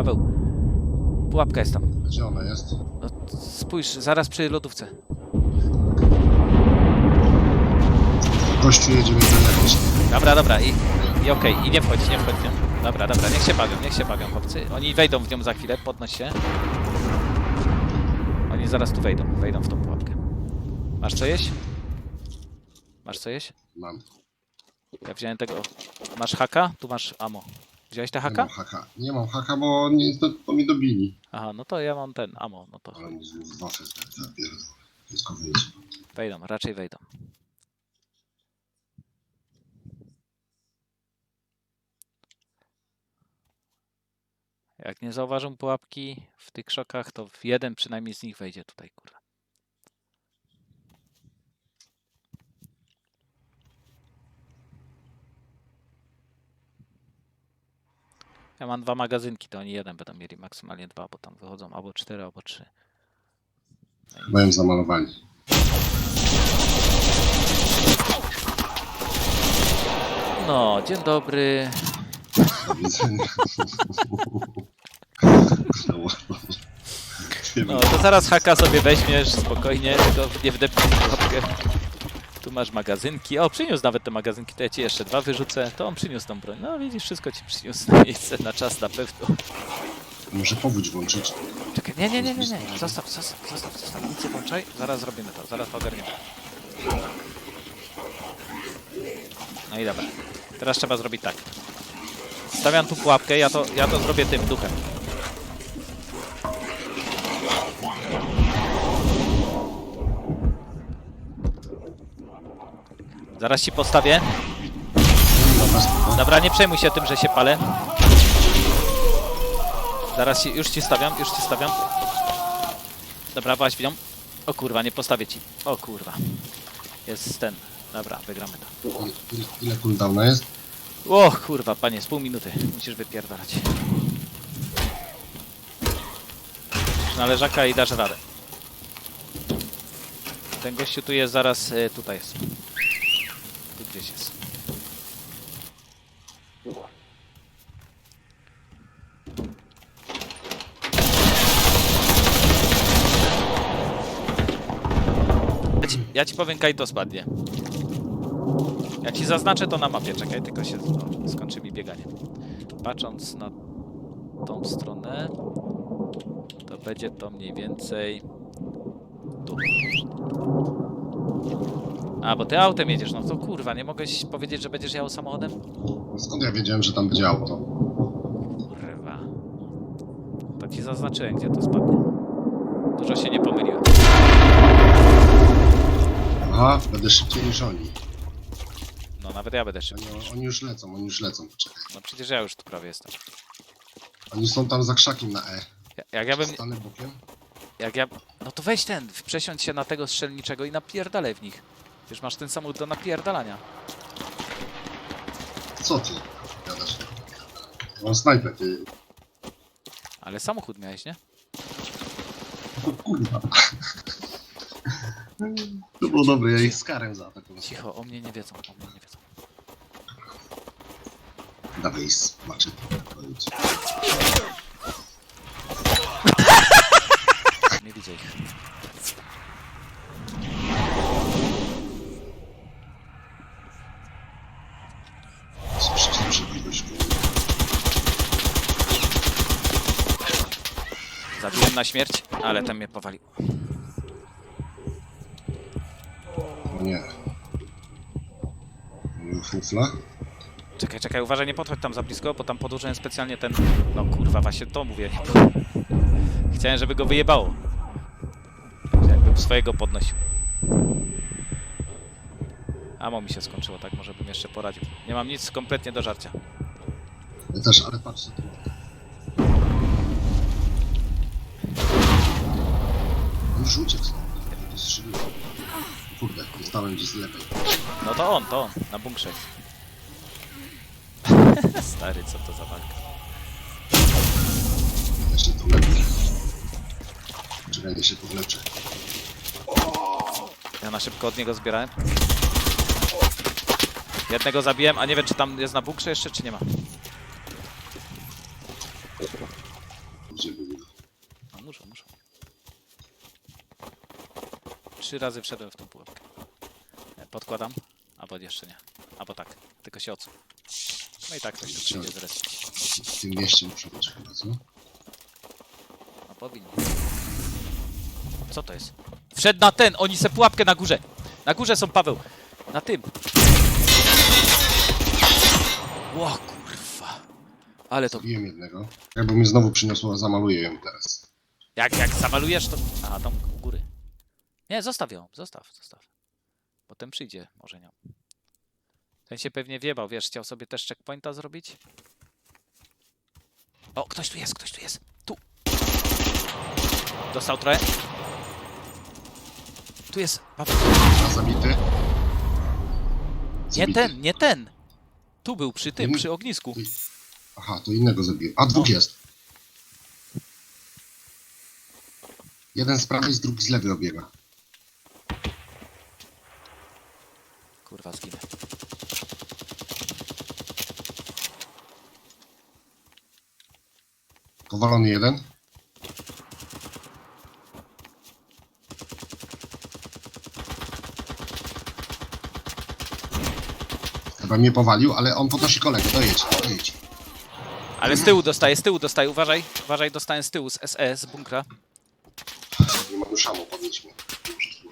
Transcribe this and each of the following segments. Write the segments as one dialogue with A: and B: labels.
A: Paweł, pułapka jest tam.
B: Gdzie ona jest?
A: No, spójrz, zaraz przy lodówce.
B: Gościu jedzie więcej jakoś.
A: Dobra, dobra, i, i okej, i nie wchodź, nie wchodź w nią. Dobra, dobra, niech się bawią, niech się bawią chłopcy. Oni wejdą w nią za chwilę, podnoś się. Oni zaraz tu wejdą, wejdą w tą pułapkę. Masz co jeść? Masz co jeść?
B: Mam.
A: Ja wziąłem tego. Masz haka? Tu masz amo. Wziąłeś te
B: Nie
A: haka?
B: mam haka. Nie mam haka, bo nie, to, to mi dobili.
A: Aha, no to ja mam ten amo, no to
B: Ale wafel zapierdol. Wszystko wyjdzie.
A: wejdą, raczej wejdą. Jak nie zauważą pułapki w tych krzokach, to w jeden przynajmniej z nich wejdzie tutaj, kurwa. Ja mam dwa magazynki, to oni jeden będą mieli, maksymalnie dwa, bo tam wychodzą albo cztery, albo trzy.
B: Byłem zamalowani.
A: No, dzień dobry.
B: Do widzenia. Nie
A: No, to zaraz haka sobie weźmiesz spokojnie, tylko nie wdepnij w pułapkę. Tu masz magazynki. O, przyniósł nawet te magazynki, to ja ci jeszcze dwa wyrzucę. To on przyniósł tą broń. No widzisz, wszystko ci przyniósł na miejsce, na czas na pewno.
B: Muszę powódź włączyć.
A: Czekaj, nie, nie, nie, nie, nie. Zostaw, zostaw, zostaw, zostaw. Nic nie włączaj. Zaraz zrobimy to, zaraz to ogarniemy. No i dobra. Teraz trzeba zrobić tak. Stawiam tu pułapkę, ja to, ja to zrobię tym duchem. Zaraz ci postawię.
B: Dobra,
A: nie przejmuj się tym, że się palę. Zaraz ci, już ci stawiam, już ci stawiam. Dobra, właśnie w nią. O kurwa, nie postawię ci. O kurwa. Jest ten. Dobra, wygramy to.
B: Ile, ile, ile cooldowna jest?
A: O kurwa, panie, z pół minuty. Musisz wypierdalać. Na leżaka i dasz radę. Ten gościu tu jest zaraz, y, tutaj jest. Ja ci, powiem, kaj to spadnie. Ja ci zaznaczę to na mapie, czekaj, tylko się o, skończy mi bieganie. Patrząc na tą stronę, to będzie to mniej więcej tu. A, bo ty autem jedziesz, no to kurwa, nie mogłeś powiedzieć, że będziesz jechał samochodem?
B: Skąd ja wiedziałem, że tam będzie auto?
A: Kurwa. To ci zaznaczyłem, gdzie to spadnie. Dużo się nie pomyliłem.
B: Aha, będę szybciej niż oni.
A: No, nawet ja będę szybciej.
B: Oni, oni już lecą, oni już lecą. Czekaj.
A: No przecież ja już tu prawie jestem.
B: Oni są tam za krzakiem na E.
A: Ja- Jak ja bym,
B: Stanę bokiem.
A: Jak ja. No to weź ten, przesiądź się na tego strzelniczego i napierdalaj w nich. Wiesz, masz ten samochód do napierdalania.
B: Co ty? Gadasz? Ja Mam snajper, ty.
A: Ale samochód miałeś, nie?
B: O kurwa. To było dobre, ja ich z karem zaatakowałem.
A: Cicho, o mnie nie wiedzą, o mnie nie wiedzą.
B: Dawaj.
A: Nie widzę ich.
B: Słyszę, słyszę jakiegoś
A: Zabiłem na śmierć, ale ten mnie powalił.
B: O nie. Fufla?
A: Czekaj, czekaj, uważaj, nie podchodź tam za blisko, bo tam podłożyłem specjalnie ten... No kurwa, właśnie to mówię. Chciałem, żeby go wyjebało. Jakbym swojego podnosił. Amo mi się skończyło, tak? Może bym jeszcze poradził. Nie mam nic kompletnie do żarcia.
B: Ja też, ale patrz co tu. Już uciekł stąd. Ja to strzeliłem. Kurde, zostałem gdzieś lepiej.
A: No to on, to on, na bunkrze. Stary, co to za walka?
B: Ja się tu lepiej. Czekaj, ja się tu leczę.
A: Ja na szybko od niego zbierałem. Jednego zabiłem, a nie wiem czy tam jest na bunkrze jeszcze, czy nie ma.
B: gdzie były.
A: No muszą, muszą. Trzy razy wszedłem w tą pułapkę. E, Podkładam, albo jeszcze nie. Albo tak, tylko się odsuń. No i tak ktoś tu przyjdzie zresztą.
B: W tym mieście muszę być chyba, co?
A: No powinien. Co to jest? Wszedł na ten! Oni se pułapkę na górze! Na górze są, Paweł! Na tym! Ło kurwa! Ale to...
B: Zabiłem jednego. Jakby mnie znowu przyniosło, zamaluję ją teraz.
A: Jak, jak zamalujesz to... Aha, tam u góry. Nie, zostaw ją, zostaw, zostaw. Potem przyjdzie może nią. Ten się pewnie wiebał, wiesz, chciał sobie też checkpointa zrobić. O, ktoś tu jest, ktoś tu jest. Tu. Dostał trochę. Tu jest. Paweł.
B: Zabity?
A: Nie
B: Zabity.
A: ten, nie ten. Tu był przy tym, przy ognisku.
B: Aha, to innego zabiłem. A dwóch
A: No.
B: jest. Jeden z prawej, z drugi z lewej obiega.
A: Kurwa, zginę.
B: Powalony jeden. Chyba mnie powalił, ale on podnosi kolegę. Dojedź, dojedź.
A: Ale z tyłu dostaje, z tyłu dostaje, uważaj. Uważaj, dostałem z tyłu, z SE, z bunkra.
B: Nie mogę szamu podnieść mnie.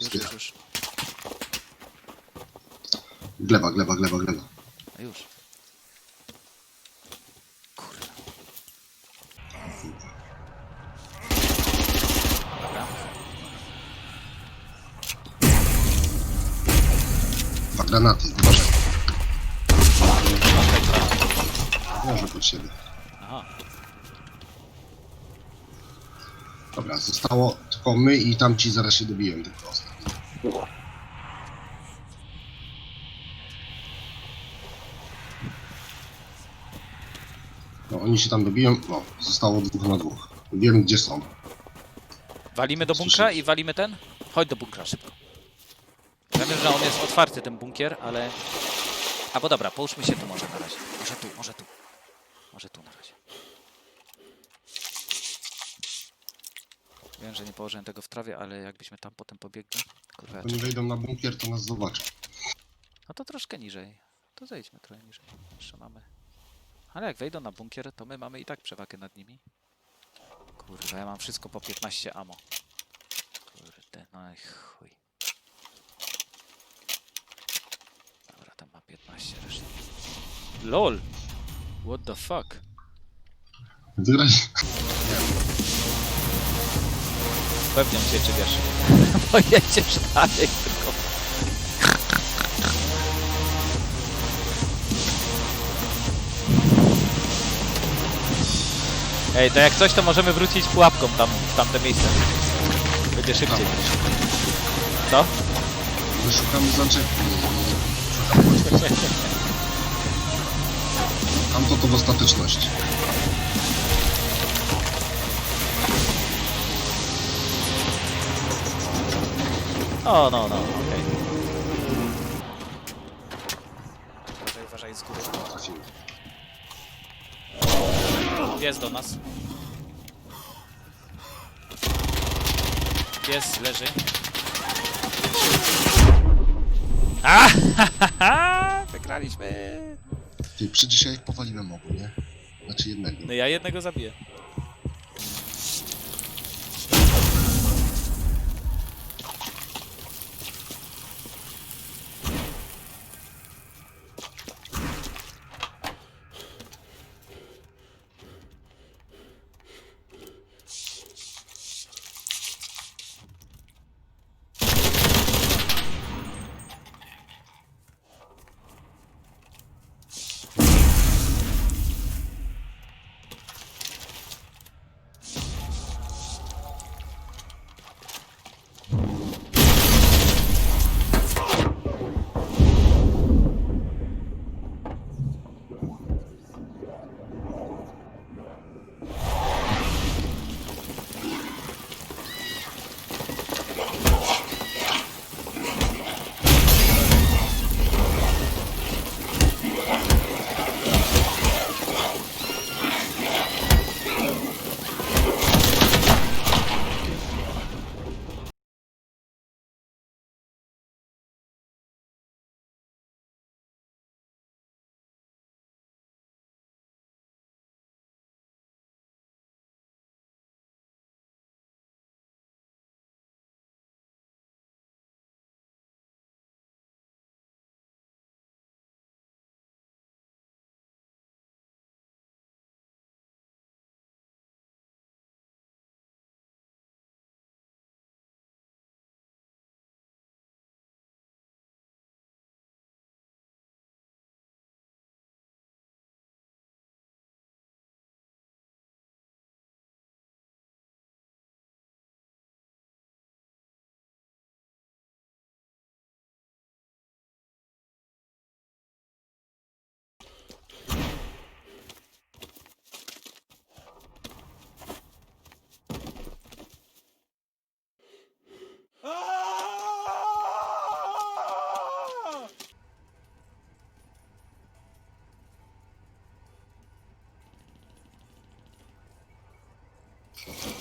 A: Już, już, już.
B: Gleba, gleba, gleba, gleba.
A: A Już. Kurwa. Dobra.
B: Dwa granaty, uważaj. Może pod siebie.
A: Aha.
B: Dobra, zostało tylko my i tamci zaraz się dobiją tylko ostatni. No, oni się tam dobiją. No, zostało dwóch na dwóch. Wiem, gdzie są.
A: Walimy do bunkra i walimy ten? Chodź do bunkra, szybko. Ja wiem, że on jest otwarty, ten bunkier, ale... A bo dobra, połóżmy się tu może na razie. Może tu, może tu. Może tu na razie. Wiem, że nie położyłem tego w trawie, ale jakbyśmy tam potem pobiegli... Kurwa,
B: Oni wejdą na bunkier, to nas zobaczą.
A: No to troszkę niżej. To zejdźmy trochę niżej. Jeszcze mamy. Ale jak wejdą na bunkier, to my mamy i tak przewagę nad nimi. Kurwa, ja mam wszystko po 15 amo. Kurde, no i chuj. Dobra, tam ma 15 reszty. LOL! What the fuck?
B: Wygrać.
A: Pewnie cię czy wiesz. Bo jedziesz dalej Ej, to jak coś, to możemy wrócić pułapką tam, w tamte miejsce. Będzie szybciej. Co?
B: My szukamy zaczepki. Tamto to w ostateczności.
A: O, no, no, okej. Uważaj, uważaj z góry.
B: Trafiłem.
A: Jest do nas. Jest, leży. A, ha, ha, ha, Wygraliśmy.
B: Ty, ja ich powaliłem obu, nie? Znaczy jednego.
A: No ja jednego zabiję. Thank you.